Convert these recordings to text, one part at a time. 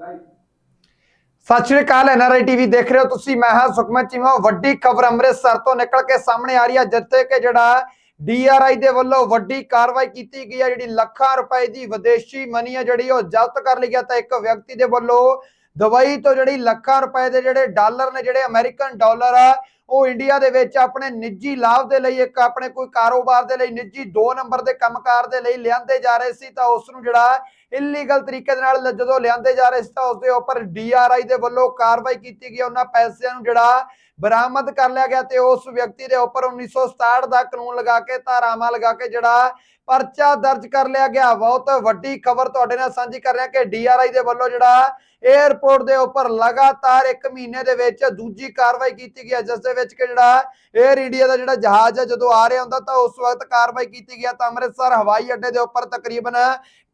ਸਤਿ ਸ਼੍ਰੀ ਅਕਾਲ NRI TV ਦੇਖ ਰਹੇ ਹੋ ਤੁਸੀਂ, ਮੈਂ ਹਾਂ ਸੁਖਮਨ ਚੀਮਾ, ਵੱਡੀ ਖਬਰ ਅੰਮ੍ਰਿਤਸਰ ਤੋਂ ਨਿਕਲ ਕੇ ਸਾਹਮਣੇ ਆ ਰਹੀ ਹੈ, ਜਿੱਥੇ ਕਿ ਜਿਹੜਾ ਡੀਆਰਆਈ ਦੇ ਵੱਲੋਂ ਵੱਡੀ ਕਾਰਵਾਈ ਕੀਤੀ ਗਈ ਹੈ, ਜਿਹੜੀ ਲੱਖਾਂ ਰੁਪਏ ਦੀ ਵਿਦੇਸ਼ੀ ਮਨੀ ਹੈ, ਜਿਹੜੀ ਉਹ ਜ਼ਬਤ ਕਰ ਲਈ ਗਿਆ ਤਾਂ ਇੱਕ ਵਿਅਕਤੀ ਦੇ ਵੱਲੋਂ ਦੁਬਈ ਤੋਂ ਜਿਹੜੀ ਲੱਖਾਂ ਰੁਪਏ ਦੇ ਜਿਹੜੇ ਡਾਲਰ ਨੇ, ਜਿਹੜੇ ਅਮਰੀਕਨ ਡਾਲਰ ਆ ਉਹ ਇੰਡੀਆ ਦੇ ਵਿੱਚ ਆਪਣੇ ਨਿੱਜੀ ਲਾਭ ਦੇ ਲਈ ਇੱਕ ਆਪਣੇ ਕੋਈ ਕਾਰੋਬਾਰ ਦੇ ਲਈ ਨਿੱਜੀ 2 ਨੰਬਰ ਦੇ ਕੰਮਕਾਰ ਦੇ ਲਈ ਲਿਆਂਦੇ ਜਾ ਰਹੇ ਸੀ, ਤਾਂ ਉਸ ਨੂੰ ਜਿਹੜਾ ਇਲੀਗਲ ਤਰੀਕੇ ਦੇ ਨਾਲ ਲ- ਜਦੋਂ ਲਿਆਂਦੇ ਜਾ ਰਹੇ ਸੀ, ਤਾਂ ਉਸ ਦੇ ਉੱਪਰ ਡੀਆਰਆਈ ਦੇ ਵੱਲੋਂ ਕਾਰਵਾਈ ਕੀਤੀ ਗਈ, ਉਹਨਾਂ ਪੈਸਿਆਂ ਨੂੰ ਜਿਹੜਾ ਬਰਾਮਦ ਕਰ ਲਿਆ ਗਿਆ ਤੇ ਉਸ ਵਿਅਕਤੀ ਦੇ ਉੱਪਰ 1967 ਦਾ ਕਾਨੂੰਨ ਲਗਾ ਕੇ, ਧਾਰਾਵਾਂ ਲਗਾ ਕੇ ਜਿਹੜਾ ਪਰਚਾ ਦਰਜ ਕਰ ਲਿਆ ਗਿਆ। ਬਹੁਤ ਵੱਡੀ ਖਬਰ ਤੁਹਾਡੇ ਨਾਲ ਸਾਂਝੀ ਕਰ ਰਿਹਾ ਕਿ ਡੀਆਰਆਈ ਦੇ ਵੱਲੋਂ ਜਿਹੜਾ 에ਅਰਪੋਰਟ ਦੇ ਉੱਪਰ ਲਗਾਤਾਰ 1 ਮਹੀਨੇ ਦੇ ਵਿੱਚ ਦੂਜੀ ਕਾਰਵਾਈ ਕੀਤੀ ਗਈ ਹੈ, ਜਿਸ ਦੇ ਵਿੱਚ ਕਿ ਜਿਹੜਾ 에ਅਰ ਇੰਡੀਆ ਦਾ ਜਿਹੜਾ ਜਹਾਜ਼ ਹੈ ਜਦੋਂ ਆ ਰਿਹਾ ਹੁੰਦਾ ਤਾਂ ਉਸ ਵਕਤ ਕਾਰਵਾਈ ਕੀਤੀ ਗਿਆ ਤਾਂ ਅੰਮ੍ਰਿਤਸਰ ਹਵਾਈ ਅੱਡੇ ਦੇ ਉੱਪਰ ਤਕਰੀਬਨ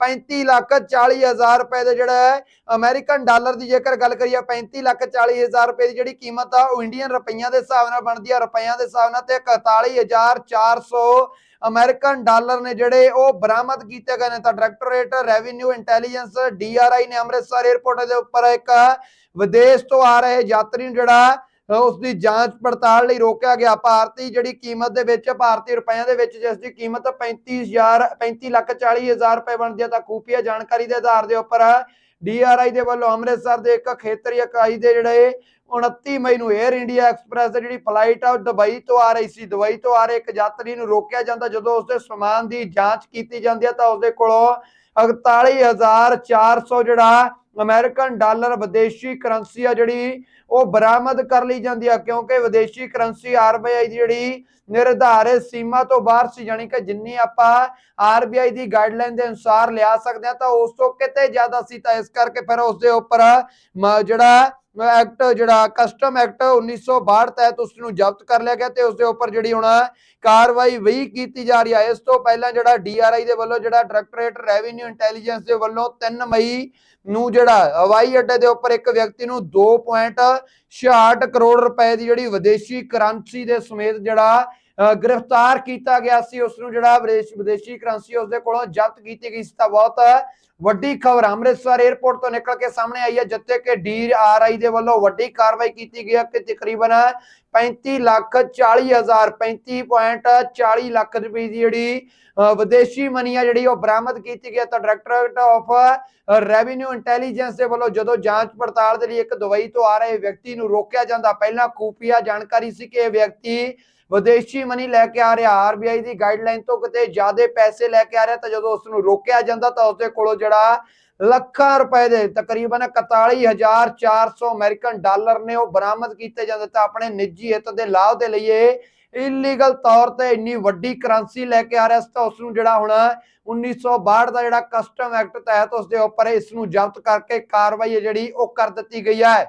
35 ਲੱਖ 40 ਹਜ਼ਾਰ ਰੁਪਏ ਦੇ ਜਿਹੜਾ ਅਮਰੀਕਨ ਡਾਲਰ ਦੀ ਜੇਕਰ ਗੱਲ ਕਰੀਏ 35 ਲੱਖ 40 ਹਜ਼ਾਰ ਰੁਪਏ ਦੀ ਜਿਹੜੀ ਕੀਮਤ ਆ, ਉਹ ਇੰਡੀਅਨ ਰੁਪਈਆਂ ਦੇ ਹਿਸਾਬ ਨਾਲ ਬਣਦੀ ਆ, ਰੁਪਈਆਂ ਦੇ ਹਿਸਾਬ ਨਾਲ ਤੇ 41400 ਅਮਰੀਕਨ ਡਾਲਰ ਨੇ ਜਿਹੜੇ ਉਹ ਬਰਾਮਦ ਕੀਤੇ ਗਏ ਨੇ। ਤਾਂ ਡਾਇਰੈਕਟੋਰੇਟ ਰੈਵਨਿਊ ਇੰਟੈਲੀਜੈਂਸ ਡੀਆਰਆਈ ਨੇ ਅੰਮ੍ਰਿਤਸਰ 에ਅਰਪੋਰਟ ਦੇ ਉੱਪਰ ਇੱਕ ਵਿਦੇਸ਼ ਤੋਂ ਆ ਰਹੇ ਯਾਤਰੀ ਨੂੰ ਜਿਹੜਾ ਉਸ ਦੀ ਜਾਂਚ ਪੜਤਾਲ ਲਈ ਰੋਕਿਆ ਗਿਆ। ਭਾਰਤੀ ਜਿਹੜੀ ਕੀਮਤ ਦੇ ਵਿੱਚ, ਭਾਰਤੀ ਰੁਪਈਆਂ ਦੇ ਵਿੱਚ, ਜਿਸ ਦੀ ਕੀਮਤ 35000 35 ਲੱਖ 40 ਹਜ਼ਾਰ ਰੁਪਏ ਬਣਦੀ ਹੈ, ਤਾਂ ਖੂਫੀਆ ਜਾਣਕਾਰੀ ਦੇ ਆਧਾਰ ਦੇ ਉੱਪਰ ਡੀਆਰਆਈ ਦੇ ਵੱਲੋਂ ਅੰਮ੍ਰਿਤਸਰ ਦੇ ਇੱਕ ਖੇਤਰੀ ਇਕਾਈ ਦੇ ਜਿਹੜੇ 29 ਮਈ ਨੂੰ 에ਅਰ ਇੰਡੀਆ ਐਕਸਪ੍ਰੈਸ ਦੀ ਜਿਹੜੀ ਫਲਾਈਟ ਆ, ਉਹ ਦੁਬਈ ਤੋਂ ਆ ਰਹੀ ਸੀ। ਦੁਬਈ ਤੋਂ ਆ ਰਹੇ ਇੱਕ ਯਾਤਰੀ ਨੂੰ ਰੋਕਿਆ ਜਾਂਦਾ। ਜਦੋਂ ਉਸਦੇ ਸਮਾਨ ਦੀ ਜਾਂਚ ਕੀਤੀ ਜਾਂਦੀ ਹੈ, ਤਾਂ ਉਸਦੇ ਕੋਲੋਂ 48400 ਜਿਹੜਾ ਅਮਰੀਕਨ ਡਾਲਰ ਵਿਦੇਸ਼ੀ ਕਰੰਸੀ ਆ ਜਿਹੜੀ ਉਹ ਬਰਾਮਦ ਕਰ ਲਈ ਜਾਂਦੀ ਆ, ਕਿਉਂਕਿ ਵਿਦੇਸ਼ੀ ਕਰੰਸੀ ਆਰਬੀਆਈ ਦੀ ਜਿਹੜੀ ਨਿਰਧਾਰਿਤ ਸੀਮਾ ਤੋਂ ਬਾਹਰ ਸੀ ਜਾਨੀ ਕਿ ਜਿੰਨੀ ਆਪਾਂ ਆਰਬੀਆਈ ਦੀ ਗਾਈਡਲਾਈਨ ਦੇ ਅਨੁਸਾਰ ਲਿਆ ਸਕਦੇ ਆ, ਤਾਂ ਉਸ ਤੋਂ ਕਿਤੇ ਜ਼ਿਆਦਾ ਸੀ, ਤਾਂ ਇਸ ਕਰਕੇ ਫਿਰ ਉਸ ਦੇ ਉੱਪਰ ਜਿਹੜਾ ਐਕਟ ਜਿਹੜਾ ਕਸਟਮ ਐਕਟ 1962 ਤਹਿਤ ਉਸ ਨੂੰ ਜ਼ਬਤ ਕਰ ਲਿਆ ਗਿਆ ਤੇ ਉਸ ਦੇ ਉੱਪਰ ਜਿਹੜੀ ਹੁਣ ਕਾਰਵਾਈ ਵੀ ਕੀਤੀ ਜਾ ਰਹੀ ਹੈ ਇਸ ਤੋਂ ਪਹਿਲਾਂ ਜਿਹੜਾ ਡੀਆਰਆਈ ਦੇ ਵੱਲੋਂ ਜਿਹੜਾ ਡਾਇਰੈਕਟੋਰੇਟ ਰੈਵਨਿਊ ਇੰਟੈਲੀਜੈਂਸ ਦੇ ਵੱਲੋਂ 3 ਮਈ ਨੂੰ ਜਿਹੜਾ ਹਵਾਈ ਅੱਡੇ ਦੇ ਉੱਪਰ ਇੱਕ ਵਿਅਕਤੀ ਨੂੰ 2.66 ਕਰੋੜ ਰੁਪਏ ਦੀ ਜਿਹੜੀ ਵਿਦੇਸ਼ੀ ਕਰੰਸੀ ਦੇ ਸਮੇਤ ਜਿਹੜਾ ਗ੍ਰਿਫਤਾਰ ਕੀਤਾ ਗਿਆ ਸੀ ਉਸ ਨੂੰ ਜਿਹੜਾ ਵਿਦੇਸ਼ ਵਿਦੇਸ਼ੀ ਕਰੰਸੀ ਉਸ ਦੇ ਕੋਲੋਂ ਜ਼ਬਤ ਕੀਤੀ ਗਈ ਸੀ ਤਾਂ ਬਹੁਤ ਵੱਡੀ ਖਬਰ ਅੰਮ੍ਰਿਤਸਰ 에ਅਰਪੋਰਟ ਤੋਂ ਨਿਕਲ ਕੇ ਸਾਹਮਣੇ ਆਈ ਹੈ ਜਿੱਥੇ ਕਿ ਡੀਆਰਆਈ ਦੇ ਵੱਲੋਂ ਵੱਡੀ ਕਾਰਵਾਈ ਕੀਤੀ ਗਈ ਹੈ ਕਿ ਤਕਰੀਬਨ 35 ਲੱਖ 40 ਹਜ਼ਾਰ 35.40 ਲੱਖ ਰੁਪਏ ਦੀ ਜਿਹੜੀ ਅ, ਵਿਦੇਸ਼ੀ ਮਨੀ ਆ ਜਿਹੜੀ ਉਹ ਬਰਾਮਦ ਕੀਤੀ ਗਈ ਤਾਂ ਡਾਇਰੈਕਟੋਰੇਟ ਆਫ ਰੈਵਨਿਊ ਇੰਟੈਲੀਜੈਂਸ ਦੇ ਵੱਲੋਂ ਜਦੋਂ ਜਾਂਚ ਪੜਤਾਲ ਦੇ ਲਈ ਇੱਕ ਦੁਬਈ ਤੋਂ ਆ ਰਹੇ ਵਿਅਕਤੀ ਨੂੰ ਰੋਕਿਆ ਜਾਂਦਾ ਪਹਿਲਾਂ ਖੂਫੀਆ ਜਾਣਕਾਰੀ ਸੀ ਕਿ ਇਹ ਵਿਅਕਤੀ ਵਿਦੇਸ਼ੀ ਮਨੀ ਲੈ ਕੇ ਆ ਰਿਹਾ ਆਰਬੀਆਈ ਦੀ ਗਾਈਡਲਾਈਨ ਤੋਂ ਕਿਤੇ ਜ਼ਿਆਦਾ ਪੈਸੇ ਲੈ ਕੇ ਆ ਰਿਹਾ ਤਾਂ ਜਦੋਂ ਉਸ ਨੂੰ ਰੋਕਿਆ ਜਾਂਦਾ ਤਾਂ ਉਸਦੇ ਕੋਲੋਂ ਜਿਹੜਾ ਲੱਖਾਂ ਰੁਪਏ ਦੇ ਤਕਰੀਬਨ 41400 ਅਮਰੀਕਨ ਡਾਲਰ ਨੇ ਉਹ ਬਰਾਮਦ ਕੀਤੇ ਜਾਂਦੇ ਤਾਂ ਆਪਣੇ ਨਿੱਜੀ ਹਿੱਤ ਦੇ ਲਾਭ ਦੇ ਲਈ ਇਹ ਇਲੀਗਲ ਤੌਰ ਤੇ ਇੰਨੀ ਵੱਡੀ ਕਰੰਸੀ ਲੈ ਕੇ ਆ ਰਿਹਾ ਸੀ ਤਾਂ ਉਸ ਨੂੰ ਜਿਹੜਾ ਹੁਣ 1962 ਦਾ ਜਿਹੜਾ ਕਸਟਮ ਐਕਟ ਤਹਿਤ ਉਸ ਦੇ ਉੱਪਰ ਇਸ ਨੂੰ ਜ਼ਬਤ ਕਰਕੇ ਕਾਰਵਾਈ ਹੈ ਜਿਹੜੀ ਉਹ ਕਰ ਦਿੱਤੀ ਗਈ ਹੈ।